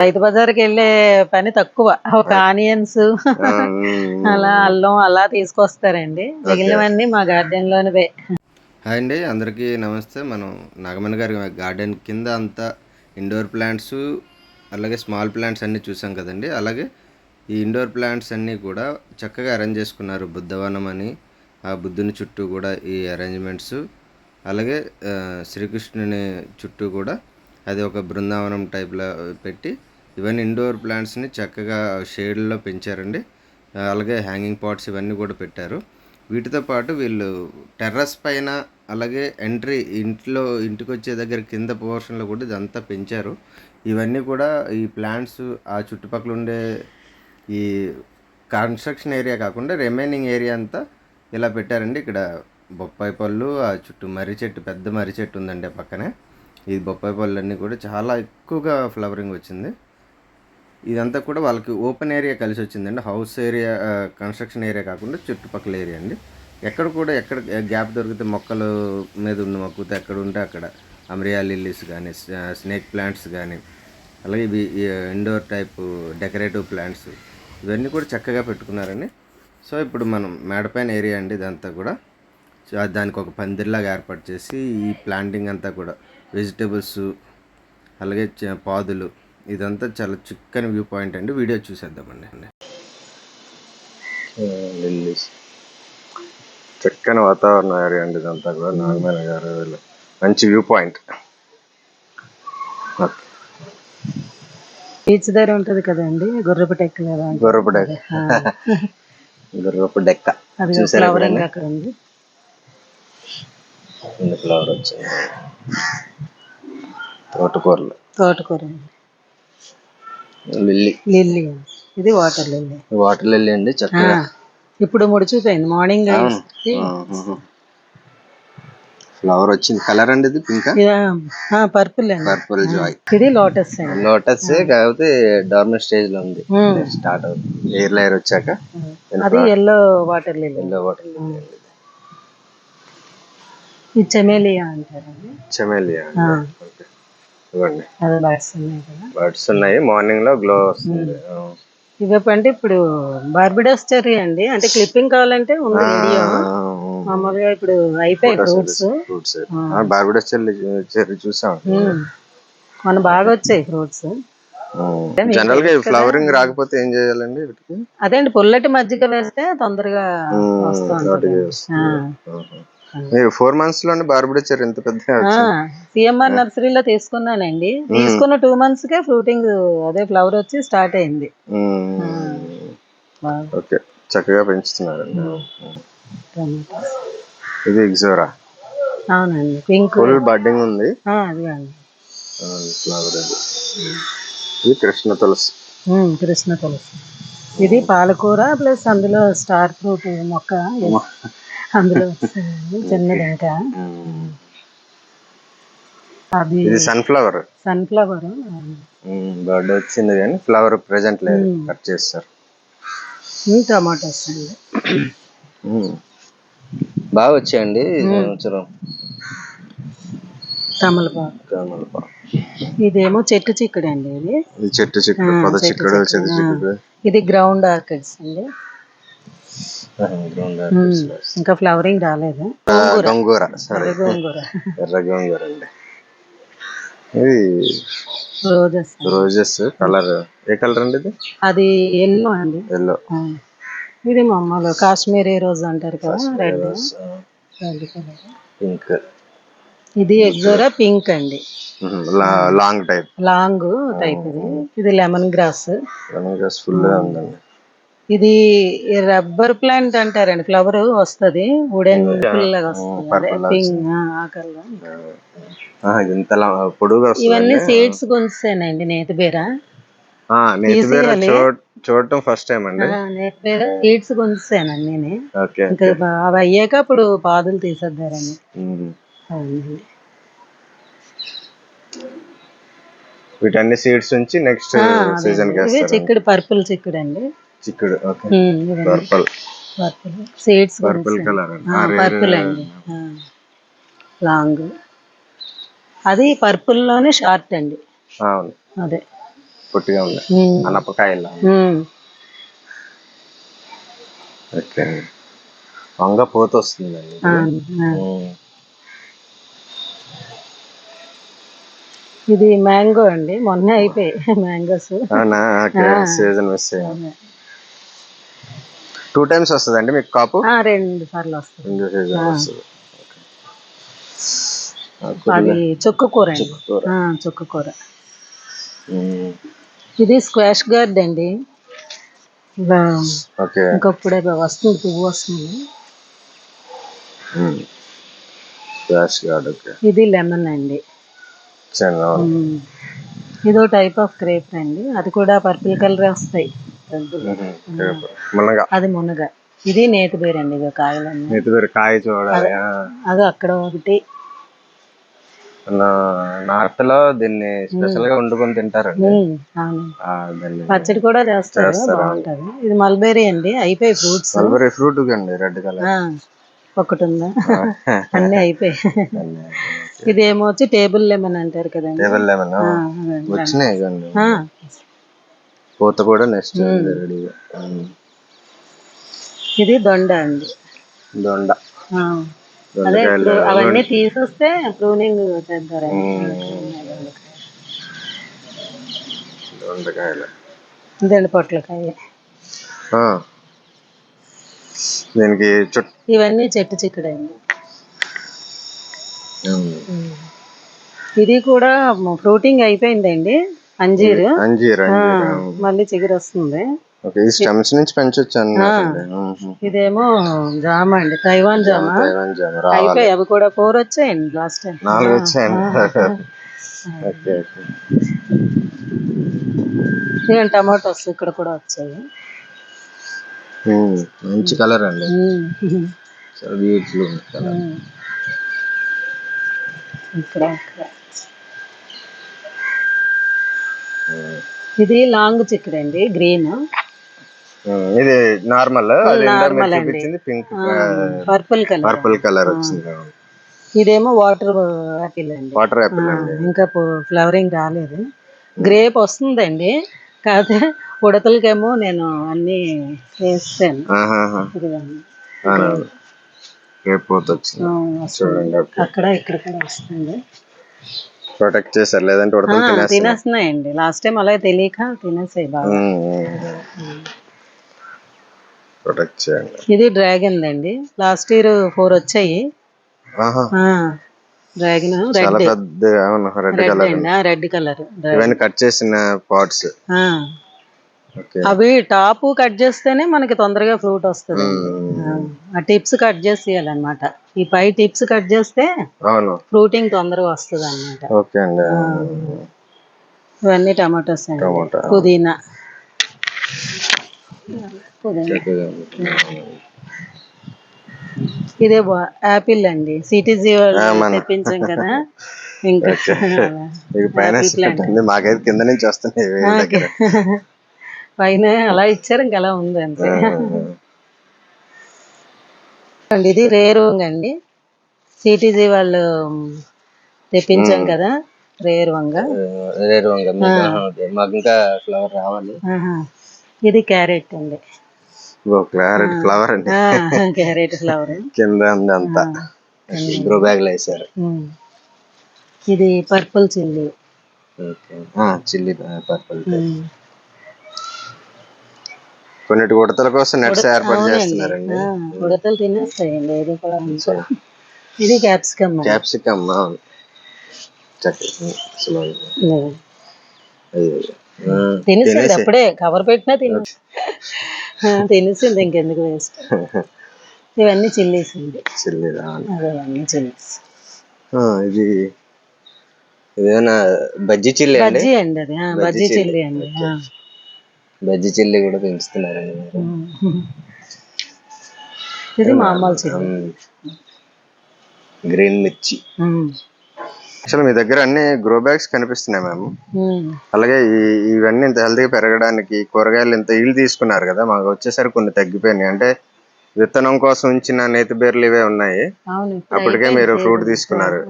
రైతు బజార్కి వెళ్ళే పని తక్కువ. ఒక ఆనియన్స్. అలా అల్లం అలా తీసుకొస్తారండి. మిగిలినవన్నీ మా గార్డెన్ లోనివే హాయ్ అండి అందరికీ నమస్తే. మనం నాగమణి గారి గార్డెన్ కింద అంతా ఇండోర్ ప్లాంట్స్ అలాగే స్మాల్ ప్లాంట్స్ అన్నీ చూసాం కదండి. అలాగే ఈ ఇండోర్ ప్లాంట్స్ అన్నీ కూడా చక్కగా అరేంజ్ చేసుకున్నారు బుద్ధవనం అని ఆ బుద్ధుని చుట్టూ కూడా ఈ అరేంజ్మెంట్స్. అలాగే శ్రీకృష్ణుని చుట్టూ కూడా అది ఒక బృందావనం టైప్లో పెట్టి ఇవన్నీ ఇండోర్ ప్లాంట్స్ని చక్కగా షేడ్లో పెంచారండి. అలాగే హ్యాంగింగ్ పాట్స్ ఇవన్నీ కూడా పెట్టారు. వీటితో పాటు వీళ్ళు టెర్రస్ పైన అలాగే ఎంట్రీ ఇంట్లో ఇంటికి వచ్చే దగ్గర కింద పోర్షన్లో కూడా ఇదంతా పెంచారు. ఇవన్నీ కూడా ఈ ప్లాంట్స్ ఆ చుట్టుపక్కల ఉండే ఈ కన్స్ట్రక్షన్ ఏరియా కాకుండా రిమైనింగ్ ఏరియా అంతా ఇలా పెట్టారండి. ఇక్కడ బొప్పాయి పళ్ళు ఆ చుట్టూ మర్రి చెట్టు పెద్ద మర్రి చెట్టు ఉందండి పక్కనే. ఈ బొప్పాయి పళ్ళు అన్నీ కూడా చాలా ఎక్కువగా ఫ్లవరింగ్ వచ్చింది. ఇదంతా కూడా వాళ్ళకి ఓపెన్ ఏరియా కలిసి వచ్చిందండి. హౌస్ ఏరియా కన్స్ట్రక్షన్ ఏరియా కాకుండా చుట్టుపక్కల ఏరియా అండి. ఎక్కడ కూడా ఎక్కడ గ్యాప్ దొరికితే మొక్కలు మీద ఉన్న మొక్కుతే ఎక్కడ ఉంటే అక్కడ. అమ్రియా లిల్లీస్ కానీ స్నేక్ ప్లాంట్స్ కానీ అలాగే ఇవి ఇండోర్ టైప్ డెకరేటివ్ ప్లాంట్స్ ఇవన్నీ కూడా చక్కగా పెట్టుకున్నారండి. సో ఇప్పుడు మనం మేడపైన ఏరియా అండి ఇదంతా కూడా. దానికి ఒక పందిరిలాగా ఏర్పాటు చేసి ఈ ప్లాంటింగ్ అంతా కూడా వెజిటేబుల్స్ అలాగే చ- పాదులు ఇదంతా చాలా చిక్కని వ్యూ పాయింట్ అండి. వీడియో చూసేద్దామండి. చక్కని వాతావరణ ఏరియా అండి ఇదంతా కూడా. నాగమైన గారు మంచి వ్యూ పాయింట్. బీచ్ దగ్గర ఉంటది కదండి గుర్రపు టెక్ కదా. గుర్రపు డెక్క గుర్రపు డెక్క అది చూసారా ఫ్లవరింగ్ అక్కడ ఉంది. ఎన్ని ఫ్లవర్ వచ్చింది. తోటకూరలు. తోటకూర. లిల్లీ. లిల్లీ. ఇది వాటర్ లిల్లీ. వాటర్ లిల్లీ అండి చక్కగా. ఇప్పుడు ముడిచిపోయింది మార్నింగ్ ఫ్లవర్ వచ్చింది. కలర్ అండి ఇది పింక్? పర్పుల్ అండి. పర్పుల్ జాయ్ ఇది లోటస్ లోటస్ కాకపోతే డార్మల్ స్టేజ్లో ఉంది. స్టార్ట్ అవుతుంది. ఎయిర్ లేయర్ వచ్చాక అది yellow water lily yellow water ఇది చెమేలియా అంటారండి. చెమేలియా ఇవ్వండి. అది బర్డ్స్ ఉన్నాయి కదా. బర్డ్స్ ఉన్నాయి. మార్నింగ్లో గ్లో వస్తుంది. ఇవేపంటే ఇప్పుడు బార్బిడోస్ చెర్రీ అండి. అంటే క్లిప్పింగ్ కావాలంటే ఉంది వీడియో. మామూలుగా ఇప్పుడు అయిపోయాయి ఫ్రూట్స్. ఫ్రూట్స్ బార్బిడస్ చెర్రీ చూసాం. మన బాగా వచ్చాయి ఫ్రూట్స్. జనరల్గా ఫ్లవరింగ్ రాకపోతే ఏం చేయాలండి అదే అండి పుల్లటి మజ్జిగ వేస్తే తొందరగా వస్తుంది. ఫోర్ మంత్స్లోనే బార్బిడస్ చెర్రీ ఎంత పెద్ద సిఎంఆర్ నర్సరీలో తీసుకున్నానండి. తీసుకున్న టూ మంత్స్ కే ఫ్రూటింగ్ అదే ఫ్లవర్ వచ్చి స్టార్ట్ అయింది. ఓకే చక్కగా పెంచుతున్నారండి టమాటాస్. ఇది ఎగ్జోరా అవునండి పింక్. ఫుల్ బడ్డింగ్ ఉంది. ఫ్లవర్ ఇది కృష్ణ తులసి. కృష్ణ తులసి. ఇది పాలకూర ప్లస్ అందులో స్టార్ ఫ్రూట్ మొక్క. అందులో చిన్నది ఇంకా అది ఇది సన్ఫ్లవర్ సన్ఫ్లవర్ బర్డ్ వచ్చింది కానీ ఫ్లవర్ ప్రెజెంట్ లేదు. కట్ చేస్తారు. టమాటోస్ అండి. బాగా వచ్చాయండి. సంవత్సరం తమలపాకు. తమలపాకు. ఇదేమో చెట్టు చిక్కుడు అండి ఇది. చెట్టు చిక్కుడు పొద చిక్కుడు చెట్టు చిక్కుడు. ఇది గ్రౌండ్ ఆర్కిడ్స్ అండి. ఇంకా ఫ్లవరింగ్ రాలేదు? గంగూర. సరే. గోంగూర. ఎర్ర గంగూర అండి. ఇది రోజెస్. Roses colour. ఏ కలర్ అండి ఇది? అది ఎల్లో అండి. ఎల్లో. ఇది మామూలు కాశ్మీరీ రోజ్ అంటారు కదా? రెడ్. Red colour. పింక్. ఇది ఎగ్జోరా పింక్ అండి. Long type. లాంగ్ టైప్ ఇది. ఇది లెమన్ గ్రాస్ ఫుల్గా ఉందండి. ఇది రబ్బర్ ప్లాంట్ అంటారండి. ఫ్లవర్ వస్తది. వుడెన్ వస్తుంది. పింక్ ఆ కలర్ ఇంత ఇవన్నీ సీడ్స్ కొంచానండి నేతి బీర. చూడటం ఫస్ట్ టైం అండి. సీడ్స్ కొంచానండి నేను. ఇంకా అవి అయ్యాక అప్పుడు పాదులు. అవునండి వీటన్ని సీడ్స్ నుంచి నెక్స్ట్ సీజన్ చిక్కుడు పర్పుల్ చిక్కుడు అండి చిక్కుడు okay. Purple purple seeds purple colour purple అండి. లాంగ్ అది పర్పుల్లోనే షార్ట్ అండి. అవును. అదే. పొట్టిగా ఉంది. అనపకాయలా. ఓకే. వంగ పోత వస్తుందండి. ఇది. మ్యాంగో అండి. మొన్న అయిపోయి mangoes. Season miss two times వస్తుందండి మీకు కాపు? రెండు సార్లు వస్తుంది. అది చుక్క కూర అండి. కూర. చుక్క. ఇది స్క్వాష్ గార్డ్ అండి. ఇంకప్పుడే వస్తుంది పువ్వు వస్తుంది. ఇది లెమన్ అండి. ఇదో టైప్ ఆఫ్ క్రేప్ అండి. అది కూడా పర్పుల్ కలర్ వస్తాయి. మునగ. అది మునగ. ఇది నేతి బీర అండి నెత్తి పేరు కాయ చూడాలి. అది. అక్కడ ఒకటి. నార్త్లో దీన్ని స్పెషల్గా వండుకొని తింటారండి. దాన్ని పచ్చడి కూడా చేస్తారు. బాగుంటది. ఇది మల్బెరీ అండి. అయిపోయి ఫ్రూట్స్. మల్బరీ ఫ్రూట్ అండి రెడ్ కలర్. ఒకటి ఉందా అన్ని అయిపోయి. ఇది ఏమో వచ్చి టేబుల్ లెమన్ అంటారు కదండి. Table lemon. వచ్చినాయి పూత కూడా నెక్స్ట్ రెడీగా. ఇది దొండ అండి. దొండ. అదే అవన్నీ తీసేస్తే ప్రూనింగ్ దొండకాయలు. పొట్లకాయ. దీనికి చుట్టూ ఇవన్నీ చెట్టు చిక్కుడండి. ఇది కూడా ఫ్రూటింగ్ అయిపోయిందండి. అంజీరు. అంజీర్ మళ్ళీ చిగురు వస్తుంది. ఓకే ఈ స్టెమ్స్ నుంచి పెంచొచ్చు ఇదేమో జామ అండి తైవాన్ జామ. తైవాన్ జామ అయిపోయి అవి కూడా ఫోర్ వచ్చాయండి లాస్ట్. టైం నాలుగు వచ్చాయండి. Okay okay. టమాటోస్ ఇక్కడ కూడా వచ్చాయి. మంచి కలర్ అండి. చాలా బ్యూటిఫుల్ కలర్. ఇక్కడ. ఇది లాంగ్ చిక్కుడండి గ్రీన్. ఇది నార్మల్ నార్మల్ అండి. Pink purple colour. Purple colour వచ్చింది ఇదేమో వాటర్ యాపిల్ అండి. వాటర్ యాపిల్ అండి. ఇంకా ఫ్లవరింగ్ రాలేదు. గ్రేప్ వస్తుందండి కాకపోతే ఉడతలకేమో నేను అన్ని వేస్తాను. అక్కడ ఇక్కడ కూడా వస్తుంది. ప్రొటెక్ట్ చేశారు. లేదంటే ఉడతలు తినేస్తున్నాయండి. లాస్ట్ టైం అలాగే తెలియక తినేసాయి బాగా. ప్రొటెక్ట్ చేయండి. ఇది డ్రాగన్ అండి. లాస్ట్ ఇయర్ ఫోర్ వచ్చాయి. డ్రాగన్ చాలా రెడ్ పెద్ద అవును రెడ్ కలర్ రెడ్ కలర్ ఇవన్నీ కట్ చేసిన పాట్స్ అవి టాప్ కట్ చేస్తేనే మనకి తొందరగా ఫ్రూట్ వస్తుంది. ఆ టిప్స్ కట్ చేసేయాలన్నమాట ఈ పై టిప్స్ కట్ చేస్తే అవును. ఫ్రూటింగ్ తొందరగా వస్తుంది అన్నమాట ఓకే అండి. ఇవన్నీ టమాటోస్ అండి. టమోటా. పుదీనా. పుదీనా. ఇదే బా- యాపిల్ అండి. సిటీజీ తెప్పించాం కదా. ఇంకా మీకు పైన ఉంది మాకైతే కింద నుంచి వస్తున్నాయి వేరే దగ్గర. పైన అలా ఇచ్చారు ఇంకా అలా ఉంది అంతే. అండి ఇది రేర్ అండి. సిటీజీ వాళ్ళు తెప్పించాం కదా రేర్ వంగ. వేరే వంగ. మీకు, ఇంకా ఫ్లవర్ రావాలి. ఇది క్యారెట్ అండి. ఓ క్లారెట్ ఫ్లవర్ అండి. Carrot flower. కింద ఉంది అంతా. గ్రో బ్యాగ్లో వేసారు ఇది purple chilli. Okay. Chilli purple కొన్నిటి ఉడతల కోసం నెట్స్ ఏర్పాటు చేస్తున్నారండి. ఉడతలు తినేస్తాయండి ఇది కూడా ఇది క్యాప్సికమ్. క్యాప్సికమ్ తినేసింది అప్పుడే కవర్ పెట్టినా తినే. తినేసింది ఇంకెందుకు వేస్ట్. ఇవన్నీ చిల్లీస్ అండి. చిల్లీ అదే అన్ని చిల్లీస్. ఇది ఇదేనా బజ్జీ చిల్లీ అండి? బజ్జీ అండి అది. బజ్జీ చిల్లీ. అండి. బజ్జీ చిల్లీ కూడా పెంచుతున్నారండి మీరు. ఇది మామూలు చిల్లీ. గ్రీన్ మిర్చి. అసలు మీ దగ్గర అన్ని గ్రో బ్యాగ్స్ కనిపిస్తున్నాయి మ్యామ్ ఉమ్. అలాగే ఇవన్నీ ఇంత హెల్తీగా పెరగడానికి కూరగాయలు ఇంత ఈల్డ్ తీసుకున్నారు కదా మాకు వచ్చేసరికి కొన్ని తగ్గిపోయినాయి. అంటే విత్తనం కోసం ఉంచిన నేతి బేర్లు ఇవే ఉన్నాయి. అప్పటికే మీరు ఫ్రూట్ తీసుకున్నారు.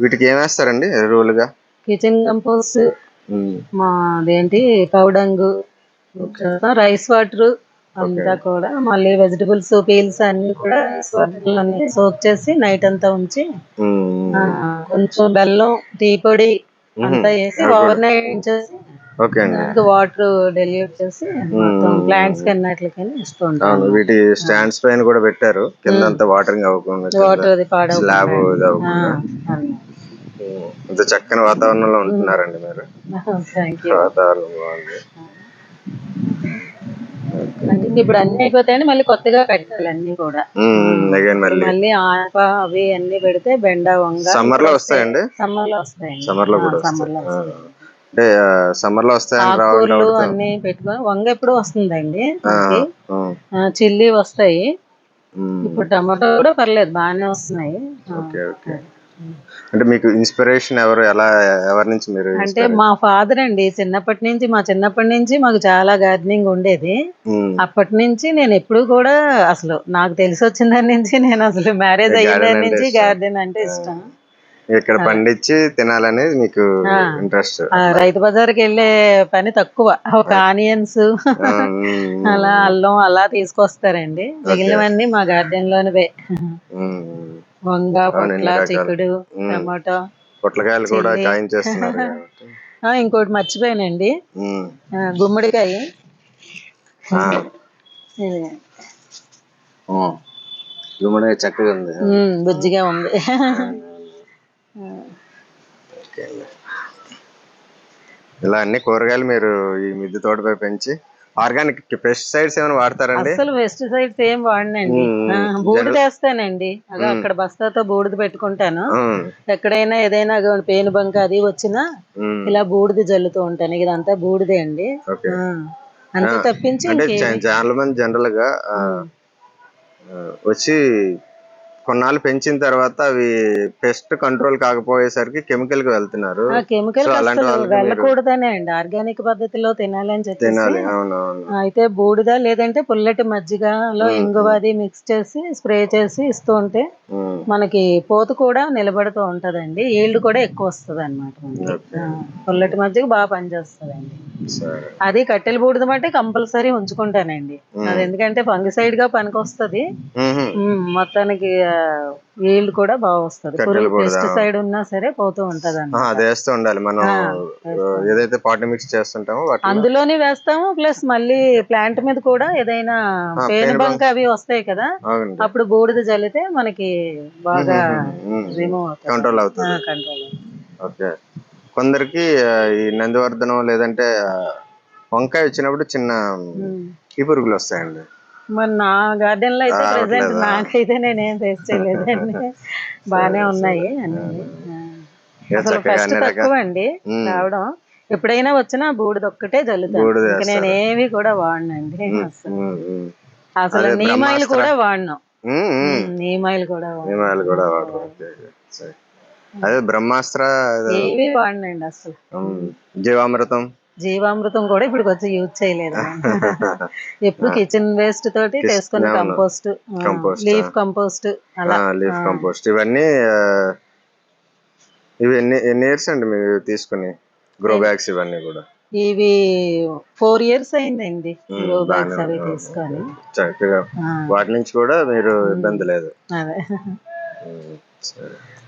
వీటికి ఏం వేస్తారండి ఎరువులుగా కిచెన్ కంపోస్ట్ మా అదేంటి పౌడంగు రైస్ వాటర్ అంతా కూడా మళ్ళీ వెజిటబుల్స్ పీల్స్ అన్ని కూడా అన్ని సోక్ చేసి నైట్ అంతా ఉంచి కొంచెం బెల్లం టీ పొడి అంతా వేసి ఓవర్ నైట్ ఉంచేసి వాటర్ డెలివర్ చేసి ప్లాంట్స్కి అన్నట్లకని ఇస్తూ ఉంటాం. అవును వీటి స్టాండ్స్ పైన కూడా పెట్టారు. కింద అంతా వాటరింగ్ అవ్వకుండా వాటర్ అది స్లాబ్ ఇంత చక్కని వాతావరణంలో ఉంటున్నారండి మీరు. వాతావరణం బాగుంది. అంటే ఇప్పుడు అన్ని అయిపోతాయని మళ్ళీ కొత్తగా పెట్టాలి అన్ని కూడా. మళ్ళీ. ఆనప అవి అన్ని పెడితే బెండ వంగ సమ్మర్లో వస్తాయండి? సమ్మర్లో వస్తాయి సమ్మర్లో కూడా సమ్మర్లో. అంటే సమ్మర్లో వస్తాయని రావాలి ఆకుకూరలు అన్ని పెట్టుకొని వంగ ఎప్పుడు వస్తుందండి చిల్లీ వస్తాయి. ఇప్పుడు టమాటో కూడా పర్లేదు బాగానే వస్తున్నాయి. Okay okay. అంటే మీకు ఇన్స్పిరేషన్ ఎవరు ఎలా ఎవరి నుంచి మీరు అంటే మా ఫాదర్ అండి చిన్నప్పటి నుంచి మా చిన్నప్పటి నుంచి మాకు చాలా గార్డెనింగ్ ఉండేది. అప్పటి నుంచి నేను ఎప్పుడు కూడా అసలు నాకు తెలిసి వచ్చిన దాని నుంచి నేను అసలు మ్యారేజ్ అయిన దాని నుంచి గార్డెన్ అంటే ఇష్టం. ఇక్కడ పండించి తినాలనేది మీకు. ఇంట్రెస్ట్ రైతు బజార్కి వెళ్ళే పని తక్కువ. ఒక ఆనియన్స్ అలా అల్లం అలా తీసుకొస్తారండి. మిగిలినవన్నీ మా గార్డెన్ లోనివే. వంగ పొట్ల చిక్కుడు టమాటో పొట్లకాయలు కూడా కాయించేస్తున్నారు కాబట్టి. ఆ, ఇంకోటి మర్చిపోయానండి. గుమ్మడికాయ. ఆ, ఇది, ఉమ్. గుమ్మడి చక్కగా ఉంది. బుజ్జిగా ఉంది. ఇలా అన్ని కూరగాయలు మీరు ఈ మిద్దె తోటపై పెంచి ఆర్గానిక్ పెస్టిసైడ్స్ ఏమైనా వాడతారండి? అసలు పెస్టిసైడ్స్ ఏం వాడినండి. బూడిద వేస్తానండి. అదే అక్కడ బస్తాతో బూడిద పెట్టుకుంటాను. ఎక్కడైనా ఏదైనా పేను బంక అది వచ్చినా ఇలా బూడిద జల్లుతూ ఉంటాను. ఇదంతా బూడిదే అండి. అంతే తప్పించి చాలా మంది జనరల్గా వచ్చి కొన్నాళ్ళు పెంచిన తర్వాత అవి పెస్ట్ కంట్రోల్ కాకపోయేసరికి కెమికల్కి వెళ్తున్నారు. ఆ కెమికల్ వెళ్ళకూడదనే అండి. ఆర్గానిక్ పద్ధతిలో తినాలని తినాలి. అవునవును. అయితే బూడిద లేదంటే పుల్లటి మజ్జిగలో ఇంగువది మిక్స్ చేసి స్ప్రే చేసి ఇస్తూ ఉంటే మనకి పోత కూడా నిలబడుతూ ఉంటదండి. ఈల్డ్ కూడా ఎక్కువ వస్తుంది అనమాట పుల్లటి మజ్జిగ బాగా పనిచేస్తుందండి. అది కట్టెల బూడిద మట్టి కంపల్సరీ ఉంచుకుంటానండి. అది ఎందుకంటే ఫంగిసైడ్గా పనికొస్తది. ఉహుం. ఉమ్, మొత్తానికి ఈల్డ్ కూడా బాగా వస్తుంది. పెస్టిసైడ్ ఉన్నా సరే పోతూ ఉంటది అది వేస్తూ ఉండాలి. మనం ఏదైతే పాటి మిక్స్ చేస్తుంటామో అందులోనే వేస్తాము ప్లస్ మళ్ళీ ప్లాంట్ మీద కూడా ఏదైనా పేను బంక. అవి వస్తాయి కదా అప్పుడు బూడిద జల్లితే మనకి బాగా రిమూవ్ అవుతుంది. కంట్రోల్ అవుతుంది. Control okay. కొందరికి ఈ నందివర్ధనం లేదంటే వంకాయ వచ్చినప్పుడు చిన్న ఈ పురుగులు వస్తాయండి. మరి నా గార్డెన్లో అయితే ప్రెసెంట్? నాకైతే నేనేం ఫేస్ చేయలేదండి. బానే ఉన్నాయి అన్ని. అసలు ఫస్ట్ తక్కువ అండి రావడం. ఎప్పుడైనా వచ్చినా బూడిద ఒక్కటే జల్లుతాను నేను ఏవి కూడా వాడనండి అసలు. అసలు నీమాయిల్ కూడా వాడను. నీమాయిల్ కూడా నియమాలు కూడా. అదే బ్రహ్మాస్త్ర ఏవి వాడనండి అసలు. జీవామృతం. జీవామృతం కూడా ఇప్పుడు వచ్చి యూజ్ చేయలేదు. ఎప్పుడు కిచెన్ వేస్ట్ తోటి చేసుకున్న కంపోస్ట్ లీఫ్ కంపోస్ట్ అలా. Leaf compost. ఇవన్నీ ఇవి ఎన్ని ఎన్ని ఇయర్స్ అండి మీరు తీసుకుని? గ్రో బ్యాగ్స్ ఇవన్నీ కూడా? ఇవి ఫోర్ ఇయర్స్ అయిందండి గ్రో బ్యాగ్స్ అవి తీసుకొని. చక్కగా వాటి నుంచి కూడా మీరు ఇబ్బంది లేదు. అదే.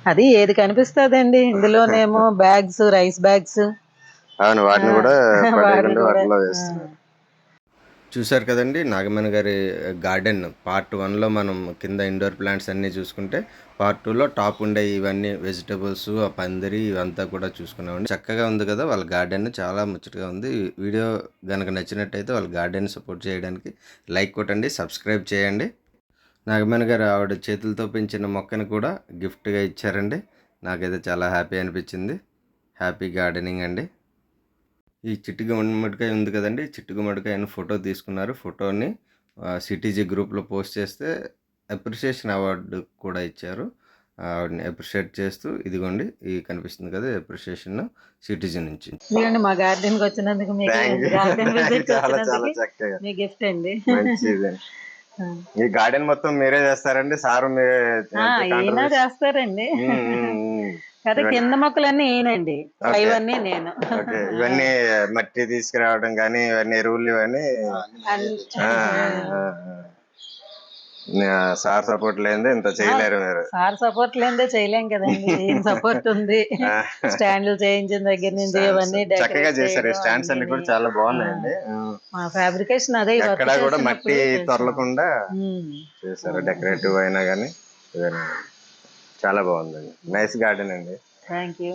అది ఏది కనిపిస్తుందండి? ఇందులోనేమో బ్యాగ్స్ రైస్ బ్యాగ్స్ అవును వాటిని కూడా పడేయకుండా కూడా, వాటిలో వేస్తున్నారు చూశారు కదండి నాగమణి గారి గార్డెన్. పార్ట్ వన్లో మనం కింద ఇండోర్ ప్లాంట్స్ అన్నీ చూసుకుంటే పార్ట్ టూలో టాప్ ఉండే ఇవన్నీ వెజిటబుల్స్ ఆ పందిరి ఇవంతా కూడా చూసుకున్నామండి. చక్కగా ఉంది కదా వాళ్ళ గార్డెన్. చాలా ముచ్చటగా ఉంది. వీడియో కనుక నచ్చినట్టయితే వాళ్ళ గార్డెన్ సపోర్ట్ చేయడానికి లైక్ కొట్టండి సబ్స్క్రైబ్ చేయండి. నాగమణి గారు ఆవిడ చేతులతో పెంచిన మొక్కని కూడా గిఫ్ట్గా ఇచ్చారండి. నాకైతే చాలా హ్యాపీ అనిపించింది. హ్యాపీ గార్డెనింగ్ అండి. ఈ చిట్టి గుమ్మడికాయ ఉంది కదండి చిట్టి గుమ్మడికాయని ఫోటో తీసుకున్నారు. ఫోటోని సిటీజీ గ్రూప్లో పోస్ట్ చేస్తే అప్రిషియేషన్ అవార్డు కూడా ఇచ్చారు. ఆవిడని అప్రిషియేట్ చేస్తూ ఇదిగోండి ఇది కనిపిస్తుంది కదా అప్రిషియేషన్ సిటీజీ నుంచి. మా గార్డెన్కి వచ్చినందుకు మీ గిఫ్ట్ అండి. మంచిది. ఈ గార్డెన్ మొత్తం మీరే చేస్తారండి? సారు మీరే చేస్తారండి. కదా కింద మొక్కలన్నీ ఈయనండి ఇవన్నీ నేను. ఇవన్నీ మట్టి తీసుకురావడం కానీ ఇవన్నీ ఎరువులు ఇవన్నీ. సార్ సపోర్ట్ లేనిదే ఇంత చేయలేరు మీరు. సార్ సపోర్ట్ లేదే చేయలేం కదండి. సపోర్ట్ ఉంది? స్టాండ్లు చేయించిన దగ్గర నుంచి ఇవన్నీ చక్కగా చేశారు. స్టాండ్స్ అన్ని కూడా చాలా బాగున్నాయండి. మా ఫ్యాబ్రికేషన్ అదే ఎక్కడ కూడా మట్టి. తొరలకుండా. చేశారు. డెకరేటివ్ అయినా కానీ చాలా బాగుందండి. నైస్ గార్డెన్ అండి. Thank you